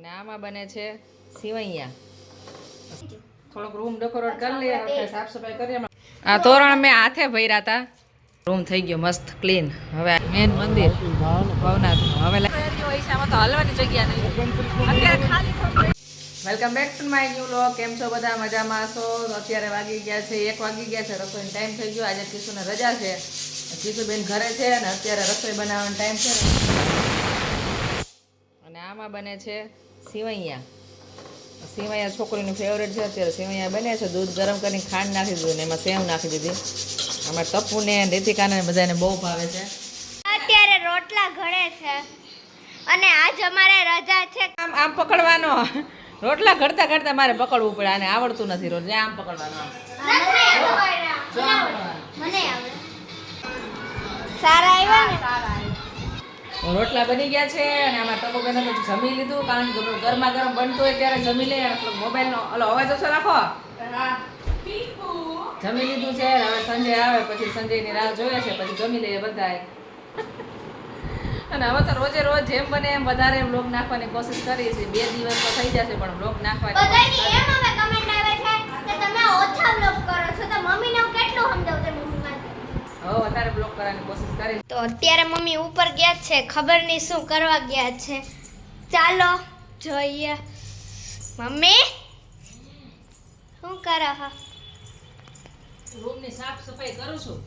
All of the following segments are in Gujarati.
અને આમાં બને છે સિવૈયા. થોડોક રૂમ ડેકોરેટ કરી લઈએ સાફ સફાઈ કરીએ. આ તોરણ મેં હાથે ભર્યા હતા રૂમ થઈ ગયો મસ્ત ક્લીન હવે મેન મંદિર ભવનાથ હવે હલવાની જગ્યા નહીં welcome back to my new look કેમ છો બધા? મજામાં છો? અત્યારે વાગી ગયા છે એક વાગી ગયા છે રસોઈનો ટાઈમ થઈ ગયો. આજે કિશુને રજા છે. કિશુબેન ઘરે છે અને અત્યારે રસોઈ બનાવવાનો ટાઈમ છે. અને આમાં બને છે સિવૈયા સિવૈયા છોકરીની ફેવરેટ છે અત્યારે. સિવૈયા બને છે દૂધ ગરમ કરીને ખાંડ નાખી દીધું ને એમાં સેવ નાખી દીધી. આમાં તપુને રીતિકાને બધાને બહુ ભાવે છે. અત્યારે રોટલા ઘડે છે અને આજ અમારે રજા છે. આમ આમ પકડવાનો. રોટલા ઘડતા ઘડતા મારે પકડવું પડે અને આવડતું નથી રોટલા આમ પકડવાનો સારા આવ્યા ને? રોટલા બની ગયા છે અને આમાં ટકો બેન તો જમી લીધું કારણ કે ગરમા ગરમ બનતું હોય ત્યારે જમી લે અને મોબાઈલનો ઓલો અવાજ ઓછો રાખો. જમી લીધું છે હવે સંજય આવે પછી સંજયની રાહ જોઈએ છે પછી જમી લઈએ બધાએ અને હવે તો રોજે રોજ જેમ બને એમ વધારે બ્લોગ નાખવાની કોશિશ કરીએ છીએ. બે દિવસ તો થઈ જશે પણ બ્લોગ નાખવાની એમ કમેન્ટ આવે છે કે તમે ઓછા બ્લોગ કરો છો. તો મમ્મીને કેટલું સમજાવું? તે અત્યારે મમ્મી ઉપર ગયા છે ખબર નહીં શું કરવા ગયા છે. ચાલો જોઈએ. મમ્મી શું કરો છો રૂમની સાફ સફાઈ કરું છું.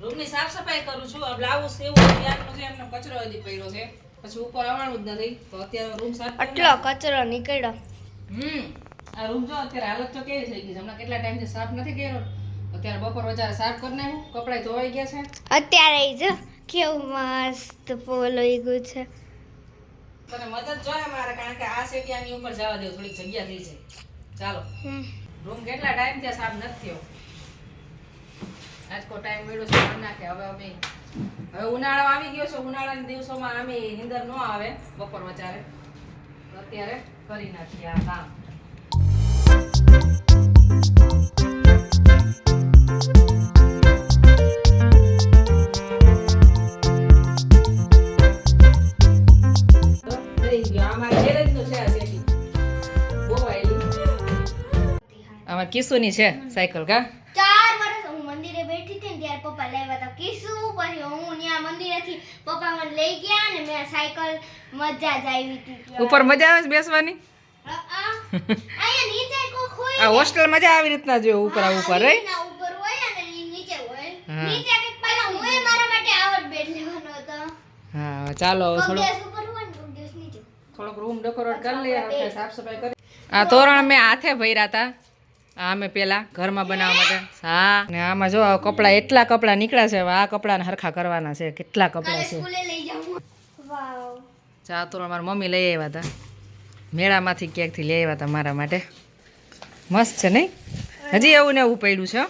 રૂમની સાફ સફાઈ કરું છું. આ બ્લાઉઝ એવું ત્યારનો છે એમનો કચરો હજી પડ્યો છે. પછી ઉપર આવવાનું જ નથી. તો અત્યારે રૂમ સાફ આટલો કચરો નીકળ્યો. હમ. આ રૂમ જો અત્યારે હાલત તો કેવી થઈ ગઈ છે. હમણાં કેટલા ટાઈમથી સાફ નથી કર્યો. અત્યારે બપોર વધારે સાફ કરી નાખ્યું. કપડાં ધોવાઈ ગયા છે. અત્યારે જો કેવું મસ્ત પોલોઈ ગયું છે. તને મદદ જોઈએ મારે કારણ કે આ જગ્યાની ઉપર જવા દે થોડીક જગ્યા થઈ છે ચાલો. રૂમ કેટલા ટાઈમ ત્યાં સાફ નથી થયો? આજકો ટાઈમ મળ્યો છે કરી નાખે હવે અમે હવે ઉનાળો આવી ગયો છે. ઉનાળાના દિવસોમાં અમે નીંદર ન આવે બપોર વચારે અત્યારે કરી નાખીએ આ કામ. કિશુની છે સાયકલ કા? ચાર વર્ષ હું મંદિરે બેઠી હતી ને ત્યારે પપ્પા લેવા હતા કિસુ પછી હું ત્યાં મંદિરેથી પપ્પા મને લઈ ગયા ને મેં સાયકલ મજા જ આવી હતી. ઉપર મજા આવે બેસવાની. અહીંયા નીચે હોય આ હોસ્ટેલ મજા આવી રીતના જો ઉપર આ ઉપર રે ના ઉપર હોય અને નીચે હોય. હા. નીચે કે પહેલા હું મારા માટે આવડ બેડ લેવાનો હતો. હા ચાલો નીચે. થોડોક રૂમ ડેકોરેટ કરી લઈએ સાફ સફાઈ કરી આ તોરણ મેં હાથે ભર્યા હતા. આ અમે પેલા ઘરમાં બનાવવા માટે. હા. ને આમાં જો કપડાં એટલા કપડાં નીકળ્યા છે આ કપડાને હરખા કરવાના છે કેટલા કપડાં છે. ચા તોરણ મારી મમ્મી લઈ આવ્યા હતા મેળામાંથી ક્યાંકથી લઈ આવ્યા હતા મારા માટે. મસ્ત છે નહીં? હજી એવું ને એવું પડ્યું છે.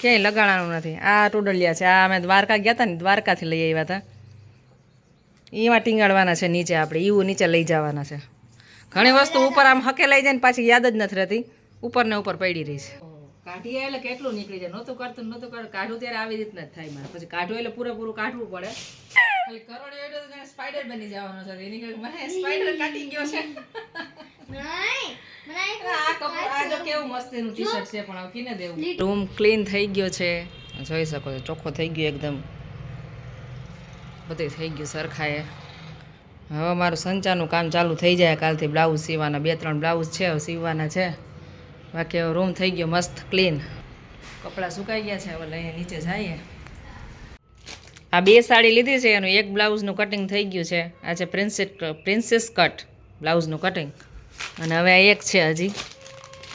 ક્યાંય લગાડવાનું નથી. આ ટોડલિયા છે આ અમે દ્વારકા ગયા હતા ને દ્વારકાથી લઈ આવ્યા હતા એમાં ટીંગાડવાના છે નીચે આપણે એવું નીચે લઈ જવાના છે. ઘણી વસ્તુ ઉપર આમ હકે લઈ જાય ને પાછી યાદ જ નથી રહેતી. ઉપર ને ઉપર પડી રહી છે. કાઢીએ એટલે કેટલું નીકળી જાય? નહોતું કરતું નતું નહોતું કરતું. કાઢું ત્યારે આવી રીતના જ થાય મારે. પછી કાઢું એટલે પૂરેપૂરું કાઢવું પડે. ખાલી કરોડે એડો તો સ્પાઈડર બની જવાનો છે. એની કરતા મને સ્પાઈડર કાઢી ગયો છે. આ કપડું આ જો કેવું મસ્ત એનું ટી-શર્ટ છે પણ કીને દેવું. રૂમ ક્લીન થઈ ગયો છે. જોઈ શકો છો ચોખ્ખો થઈ ગયો એકદમ. બધું થઈ ગયું સરખાએ. હવે મારું સંચાનું કામ ચાલુ થઈ જાય. કાલથી બ્લાઉઝ સીવાના બે ત્રણ બ્લાઉઝ છે હવે સીવવાના છે. બાકી રૂમ થઈ ગયો મસ્ત ક્લીન કપડાં સુકાઈ ગયા છે, હવે લઈને નીચે જઈએ. આ બે સાડી લીધી છે એનું, એક બ્લાઉઝનું કટિંગ થઈ ગયું છે. આ છે પ્રિન્સેસ પ્રિન્સેસ કટ બ્લાઉઝનું કટિંગ અને હવે આ એક છે હજી.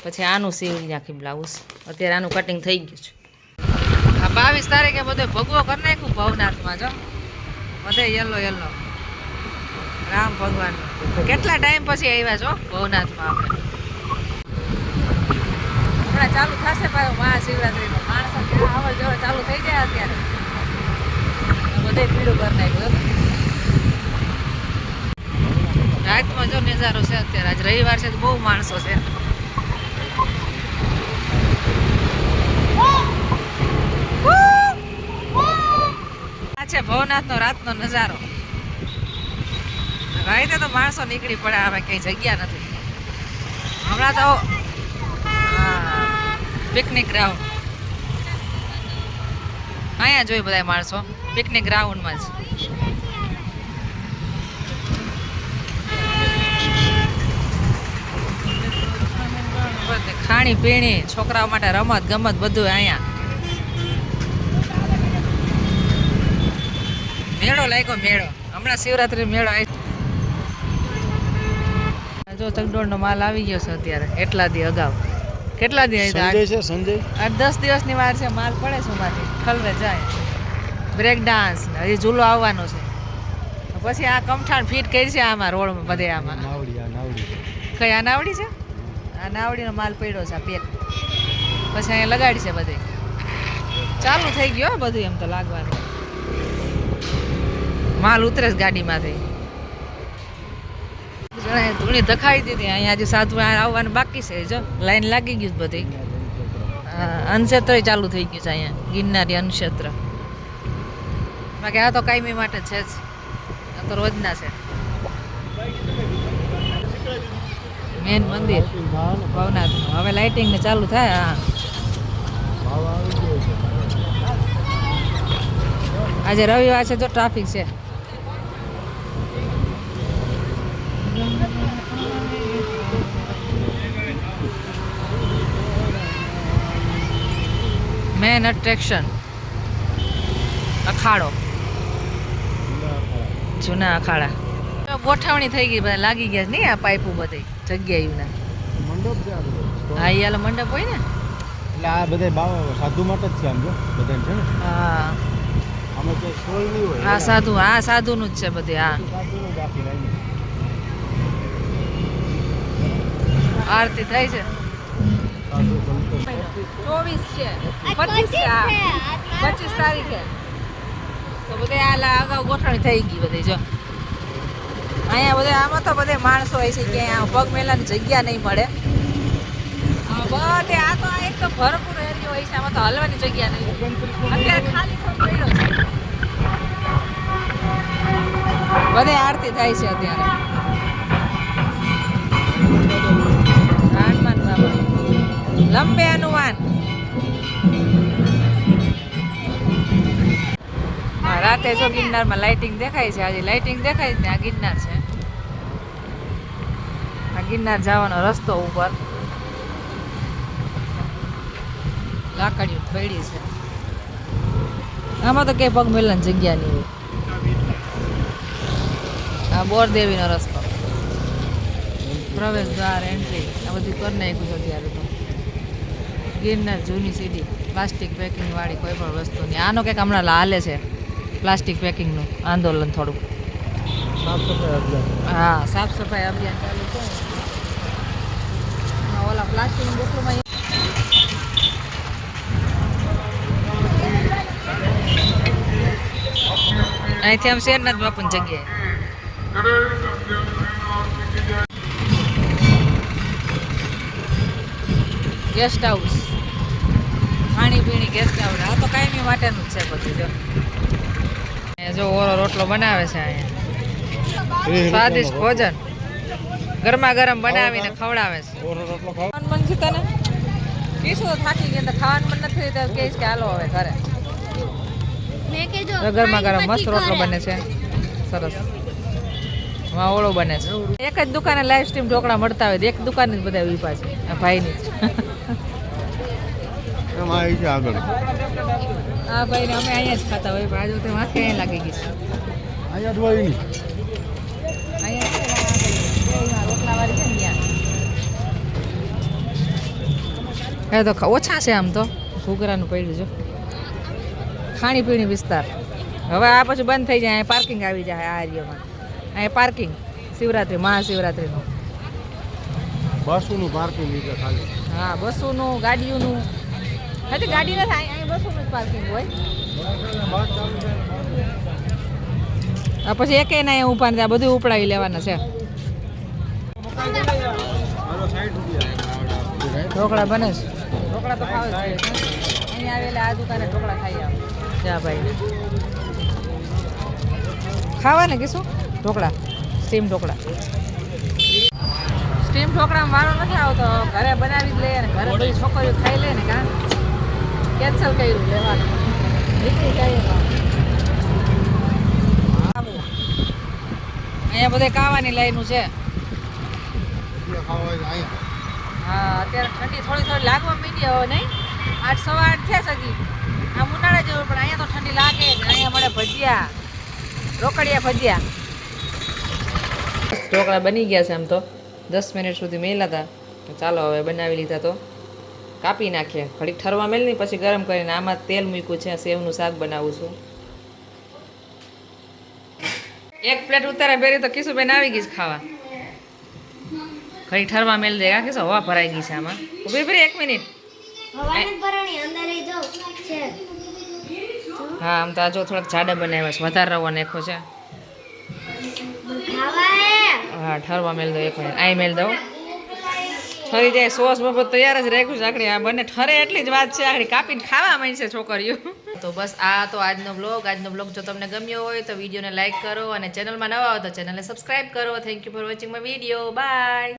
પછી આનું સીવી નાખી બ્લાઉઝ અત્યારે આનું કટિંગ થઈ ગયું છે. આ બાવીસ તારીખે બધો ભગવો કરી નાખ્યું ભવનાથમાં, જો. બધે યલો યલો રામ ભગવાન. કેટલા ટાઈમ પછી આવ્યા છો? ભવનાથમાં આપણે. ચાલુ થશે પાછું મહાશિવરાત્રીનો માણસો ક્યાં આવર જવર ચાલુ થઈ જાય અત્યારે. બધે પીળું કરી નાખ્યું રાતમાં જો નજારો છે અત્યારે. આજ રવિવાર છે તો બહુ માણસો છે. આ છે ભવનાથનો રાતનો નજારો. રાતે તો માણસો નીકળી પડે હવે કઈ જગ્યા નથી. હમણાં તો પિકનિક ગ્રાઉન્ડ અહીંયા જોઈ બધા માણસો. પિકનિક ગ્રાઉન્ડમાં જ. ખાણી પીણી, છોકરાઓ માટે રમત ગમત બધું અહીંયા. મેળો લાગ્યો, મેળો. હમણાં શિવરાત્રી મેળો જો ચકડોળનો માલ આવી ગયો છે અત્યારે, એટલા દી અગાઉ. કેટલા દિવસ સંજય છે સંજય. આઠ દસ દિવસની વાર છે માલ પડે છે માથી ઠલવે જાય. બ્રેક ડાન્સ હજી ઝૂલો આવવાનો છે. પછી આ કમઠાણ ફિટ કરી છે આમાં રોડમાં બધે આમાં. કઈ આ નાવડી છે? આ નાવડીનો માલ પડ્યો છે આ પેક. પછી અહીંયા લગાડી છે બધે. ચાલુ થઈ ગયો હો બધું એમ તો લાગવાનું. માલ ઉતરે છે ગાડીમાંથી. જણાએ ધૂણી ધખાવી દીધી અહીંયા હજી સાધુ આવવાનું બાકી છે જો લાઈન લાગી ગઈ બધી. હા, અન્નક્ષેત્ર ચાલુ થઈ ગયું છે અહીંયા ગિરનારી અન્નક્ષેત્ર. બાકી આ તો કાયમી માટે છે જ. આ તો રોજના છે. મેન મંદિર ભવનાથ હવે લાઇટિંગ ને ચાલુ થાય હા. ગયો આજે રવિવાર છે તો ટ્રાફિક છે. મેન અટ્રેક્શન અખાડો જૂના અખાડા ગોઠવણી થઈ ગઈ બધા લાગી ગયા નહીં આ પાઇપો બધી જગ્યાએ મંડપ. હા આલા મંડપ હોય ને એટલે આ બધા સાધુ માટે જ છે આમ જો બધા છે ને હા અમે સ્ટોલ નહીં હોય હા સાધુ હા સાધુનું જ છે બધી હા સાધુનું જ આખી લાઈન. આરતી થાય છે. ચોવીસ છે. પચીસ પચીસ તારીખે. તો બધે આ અગાઉ ગોઠવણી થઈ ગઈ બધી, જો. અહીંયા બધે, આમાં તો બધે માણસો હોય છે, ક્યાંય અહીંયા પગ મેલાની જગ્યા નહીં મળે. બધે આ તો એક તો ભરપૂર એરિયો હોય છે, આમાં તો હલવાની જગ્યા નહીં. અત્યારે ખાલી પડ્યો છે. બધે આરતી થાય છે અત્યારે. લંબે હનુમાન રાતે જો ગિરનારમાં લાઇટિંગ દેખાય છે, આજે લાઇટિંગ દેખાય છે આ ગિરનાર છે. આ ગિરનાર જવાનો રસ્તો ઉપર લાકડીઓ પડી છે. આમાં તો કઈ પગ મેલવાની જગ્યા નહીં હોય. આ બોરદેવીનો રસ્તો. પ્રવેશ દ્વાર એન્ટ્રી આ બધું કરી નાખ્યું છે અત્યારે ગિરનાર જૂની સીડી પ્લાસ્ટિક પેકિંગ વાળી કોઈ પણ વસ્તુની આનો કંઈક હમણાં લાલે છે પ્લાસ્ટિક પેકિંગનું આંદોલન અભિયાન. હા સાફ સફાઈ અભિયાન ચાલુ છે. ઓલા પ્લાસ્ટિકની બોટલોમાં અહીંથી આમ શેરનાથ બાપુની જગ્યાએ. ગેસ્ટ હાઉસ ખાણીપીણી ગેસ્ટ હાઉસ આ તો કાયમી માટેનું જ છે બધું જો. અહીંયા જો ઓરો રોટલો બનાવે છે અહીંયા. સ્વાદિષ્ટ ભોજન. ગરમા ગરમ બનાવીને ખવડાવે છે. ઓરો રોટલો ખાવાનું મન થયું તને? કીશું તો થાકી ગયા તો ખાવાનું મન નથી તો કહીશ કે હાલો હવે ઘરે. ગરમા ગરમ મસ્ત રોટલો બને છે. સરસ. માં ઓળો બને છે. એક જ દુકાને લાઈવ સ્ટ્રીમ ઢોકળા મળતા હોય તો એક દુકાન જ બધા વીપા છે. આ ભાઈની જ. એમ આવી છે આગળ. આ ભાઈને અમે અહીંયા જ ખાતા હોય પણ આજે તો વાંખે અહીંયા લાગી ગઈ છે. અહીંયા જ હોય નહીં અહીંયા ને છે ને ત્યાં એ તો ઓછા છે આમ તો. ઘૂઘરાનું પડ્યું જો ખાણીપીણી વિસ્તાર. હવે આ પછી બંધ થઈ જાય અહીંયા પાર્કિંગ આવી જાય આ એરિયામાં અહીંયા પાર્કિંગ શિવરાત્રી મહાશિવરાત્રીનું. બસોનું પાર્કિંગ લીધે ખાલી. હા બસોનું ગાડીઓનું. હજી ગાડી નથી અહીંયા અહીં બસોનું જ પાર્કિંગ હોય. પછી એકે ના ઊભા નથી આ બધું ઉપડાવી લેવાના છે. ઢોકળા બને છે. ઢોકળા તો ખાવે છે અહીંયા આવેલા આ દુકાને ઢોકળા ખાઈ આવે. જા ભાઈ. ખાવા ને કે શું? ઢોકળા સ્ટીમ ઢોકળા. સ્ટીમ ઢોકળામાં વારો નથી આવતો. ઘરે બનાવી જ લે ને ઘરે બધી છોકરીઓ ખાઈ લે ને કાં? કેન્સલ કર્યું લેવાનું. નીકળી અહીંયા બધે કાવાની લાઈનું છે. હા, અત્યારે ઠંડી થોડી થોડી લાગવા માંડી હવે નહીં. આઠ સવા આઠ થયા સગી આમ ઉનાળા જેવું, પણ અહીંયા તો ઠંડી લાગે ને અહીંયા મળે ભજીયા. રોકડિયા ભજીયા. ઢોકળા બની ગયા છે આમ તો. દસ મિનિટ સુધી મેલા હતા ચાલો હવે બનાવી લીધા તો. કાપી નાખીએ. ઘડીક ઠરવા મેલ નહીં પછી ગરમ કરીને આમાં તેલ મૂક્યું છે. સેવનું શાક બનાવું છું. એક પ્લેટ ઉતારે બેરી તો કિશુબેન આવી ગઈ છે ખાવા. ઘડી ઠરવા મેલ દે. કિશો હવા ભરાઈ ગઈ છે આમાં. ઊભી ભરી એક મિનિટ હા આમ તો આ જો થોડાક જાડા બનાવ્યા છે. વધારે રવા નાખો છે. હે, ઠરવા મેલ દો એક મિનિટ. આઈ મેલ દઉં. ઠરી જાય, સોસ બપોર તૈયાર જ રાખ્યું છે આખડી. આ બંને ઠરે એટલી જ વાત છે. આખડી કાપીને ખાવા માંડશે છોકરીઓ. તો બસ આ તો આજનો બ્લોગ આજનો બ્લોગ જો તમને ગમ્યો હોય તો વિડીયોને લાઇક કરો અને ચેનલમાં નવા હોય તો ચેનલને સબસ્ક્રાઈબ કરો. Thank you for watching my video bye